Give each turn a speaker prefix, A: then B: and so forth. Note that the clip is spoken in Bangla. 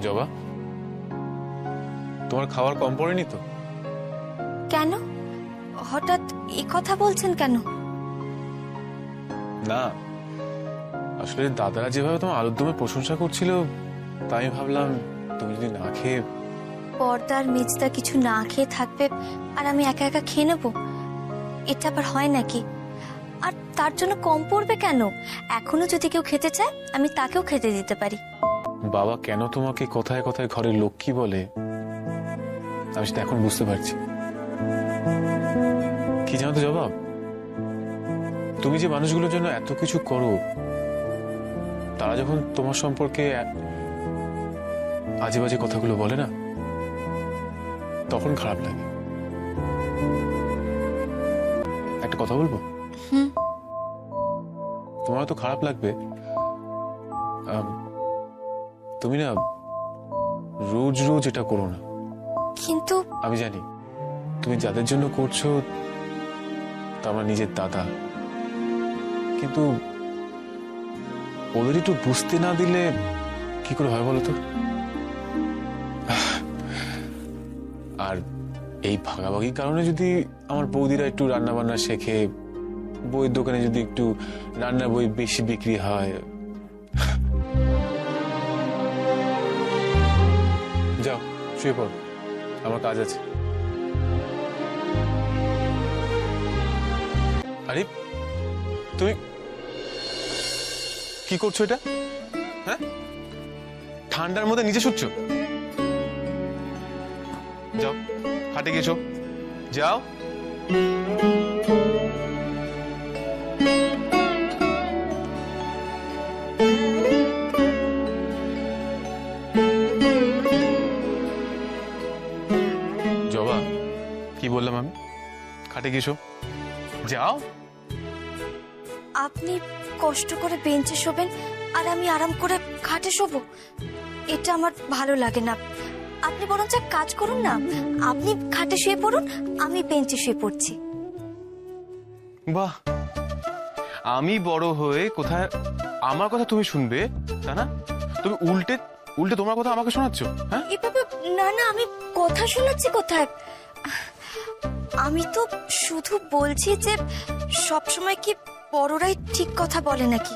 A: জবা তোমার খাবার কম পড়েনি তো?
B: কেন? হঠাৎ এই কথা বলছেন কেন?
A: না আসলে দাদারা যেভাবে তোমার আলুর দমে প্রশংসা করছিল তাই ভাবলাম তুমি যদি না খেয়ে
B: পর্দার মেজদা কিছু না খেয়ে থাকবে আর আমি একা একা খেয়ে নেব? এটা আবার হয় নাকি? আর তার জন্য কম পড়বে কেন? এখনও যদি কেউ খেতে চায় আমি তাকেও খেতে দিতে পারি।
A: বাবা কেন তোমাকে কথায় কথায় ঘরের লক্ষ্মী বলে? আমি সেটা এখন বুঝতে পারছি। কি জানো তো জবাব? তুমি যে মানুষগুলোর জন্য এত কিছু করো তারা যখন তোমার সম্পর্কে আজে বাজে কথাগুলো বলে না তখন খারাপ লাগে। একটা কথা বলব? তোমার তো খারাপ লাগবে। তুমি না রোজ রোজ এটা করো না।
B: কিন্তু
A: আমি জানি তুমি যাদের জন্য করছ তা আমার নিজের দাদা। কিন্তু ওদের একটু বুঝতে না দিলে কি করে হয় বলো তো? আর এই ভাগাভাগির কারণে যদি আমার বৌদিরা একটু রান্না বান্না শেখে বইয়ের দোকানে যদি একটু রান্নার বই বেশি বিক্রি হয় শুয়ে পড় আমার কাজ আছে। আরে তুমি কি করছ এটা? হ্যাঁ? ঠান্ডার মধ্যে নিচে শুচ্ছ? যাও হাটে গেছো যাও। কি বললাম আমি? খাটে গেছো যাও।
B: আপনি কষ্ট করে বেঞ্চে শোবেন আর আমি আরাম করে খাটে শোবো? এটা আমার ভালো লাগে না। আপনি বরঞ্চ এক কাজ করুন না। আপনি খাটে শুয়ে পড়ুন আমি বেঞ্চে শুয়ে পড়ছি।
A: বাহ। আমি বড় হয়ে কোথায় আমার কথা তুমি শুনবে তা না? তুমি উল্টে উল্টে তোমার কথা আমাকে শোনাচ্ছ হ্যাঁ?
B: না না আমি কথা শোনাচ্ছি কোথায়? আমি তো শুধু বলছি যে সবসময় কি বড়রাই ঠিক কথা বলে নাকি?